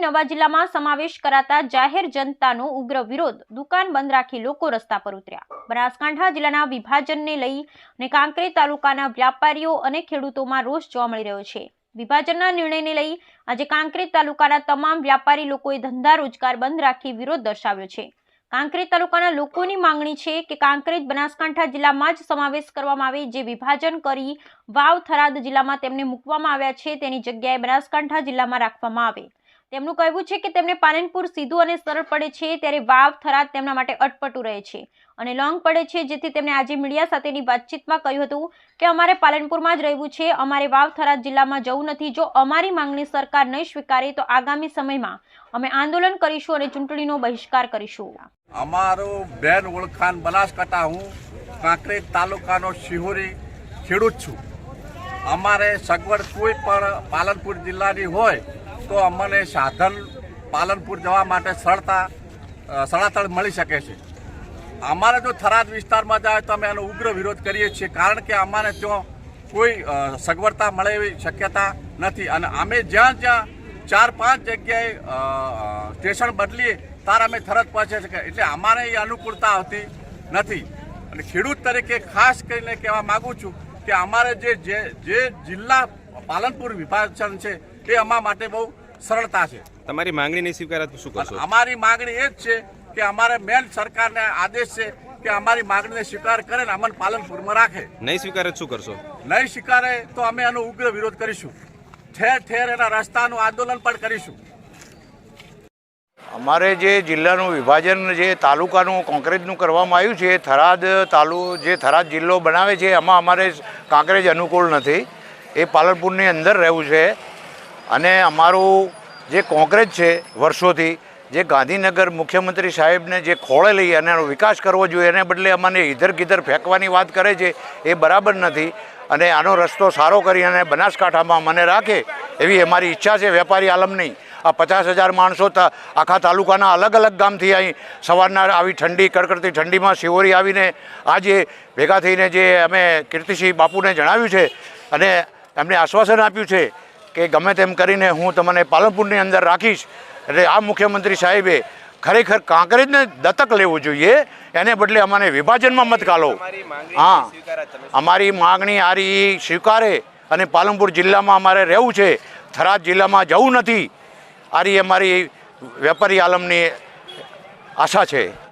નવા જિલ્લામાં સમાવેશ કરાતા જાહેર જનતાનો ઉગ્ર વિરોધ. દુકાન બંધ રાખી લોકો રસ્તા પર ઉતર્યા. બનાસકાંઠા જિલ્લાના વિભાજનને લઈ અને કાંકરેજ તાલુકાના વ્યાપારીઓ અને ખેડૂતોમાં રોષ જોવા મળી રહ્યો છે. વિભાજનના નિર્ણયને લઈ આજે કાંકરેજ તાલુકાના તમામ વ્યાપારી લોકોએ ધંધા રોજગાર બંધ રાખી વિરોધ દર્શાવ્યો છે. કાંકરેજ તાલુકાના લોકોની માંગણી છે કે કાંકરેજ બનાસકાંઠા જિલ્લામાં જ સમાવેશ કરવામાં આવે જે વિભાજન કરી વાવ થરાદ જિલ્લામાં તેમને મૂકવામાં આવ્યા છે તેની જગ્યાએ બનાસકાંઠા જિલ્લામાં રાખવામાં આવે. તેમનું કહેવું છે કે તેમને પાલનપુર સીધું અને સરળ પડે છે, ત્યારે વાવ, થરાદ તેમના માટે અટપટું રહે છે. અને લોંગ પડે છે, જેથી તેમણે આજે મીડિયા સાથેની વાતચીતમાં કહ્યું હતું કે અમારે પાલનપુરમાં જ રહેવું છે, અમારે વાવ, થરાદ જિલ્લામાં જવું નથી. જો અમારી માંગણી સરકાર નહીં સ્વીકારે, તો આગામી સમયમાં અમે આંદોલન કરીશું અને ચૂંટણીનો બહિષ્કાર કરીશું. અમારો બેન ઓળખાણ બનાસકાંઠા હું, કાંકરેજ તાલુકાનો શિહોરી ખેડૂત છું. અમારે સગવડ કોઈ પણ પાલનપુર જિલ્લાની હોય તો અમને સાધન પાલનપુર જવા માટે સરળતા સળાતળ મળી શકે છે. અમારે જો થરાદ વિસ્તારમાં જાય તો અમે એનો ઉગ્ર વિરોધ કરીએ છીએ, કારણ કે અમારે ત્યાં કોઈ સગવડતા મળે એવી શક્યતા નથી. અને અમે જ્યાં જ્યાં ચાર પાંચ જગ્યાએ સ્ટેશન બદલીએ ત્યારે અમે થરત પહોંચે છે એટલે અમારે એ અનુકૂળતા આવતી નથી. અને ખેડૂત તરીકે ખાસ કરીને કહેવા માગું છું કે અમારે જે જે જે જિલ્લા પાલનપુર વિભાજન છે, એ અમારા માટે બહુ સરળતા છે. તમારી માંગણી નહીં સ્વીકારે શું કરશો? અમારી માંગણી એ જ છે કે અમારે મેન સરકારને આદેશ છે કે અમારી માંગણીને સ્વીકાર કરે ને અમને પાલનપુરમાં રાખે. નહીં સ્વીકારે શું કરશો? નહીં સ્વીકારે તો અમે એનો ઉગ્ર વિરોધ કરીશું. ઠેર ઠેર એના રસ્તાનું આંદોલન પણ કરીશું. અમારે જે જિલ્લાનું વિભાજન જે તાલુકાનું કોંક્રેજનું કરવામાં આવ્યું છે એ થરાદ તાલુ જે થરાદ જિલ્લો બનાવે છે એમાં અમારે કાંકરેજ અનુકૂળ નથી. એ પાલનપુરની અંદર રહેવું છે. અને અમારું જે કોંગ્રેસ છે વર્ષોથી, જે ગાંધીનગર મુખ્યમંત્રી સાહેબને જે ખોળે લઈ અને એનો વિકાસ કરવો જોઈએ, એને બદલે અમને ઇધર ગીધર ફેંકવાની વાત કરે છે, એ બરાબર નથી. અને આનો રસ્તો સારો કરી અને બનાસકાંઠામાં મને રાખે એવી અમારી ઈચ્છા છે, વેપારી આલમની. આ પચાસ હજાર માણસો તા- આખા તાલુકાના અલગ અલગ ગામથી અહીં સવારના આવી ઠંડી, કડકડતી ઠંડીમાં શિવોરી આવીને આજે ભેગા થઈને જે અમે કીર્તિસિંહ બાપુને જણાવ્યું છે અને એમને આશ્વાસન આપ્યું છે કે ગમે તેમ કરીને હું તમને પાલનપુરની અંદર રાખીશ. એટલે આ મુખ્યમંત્રી સાહેબે ખરેખર કાંકરેજને દત્તક લેવું જોઈએ. એને બદલે અમને વિભાજનમાં મત કાલો હા. અમારી માગણી આરી સ્વીકારે અને પાલનપુર જિલ્લામાં અમારે રહેવું છે. થરાદ જિલ્લામાં જવું નથી. આરી અમારી વેપારી આલમની આશા છે.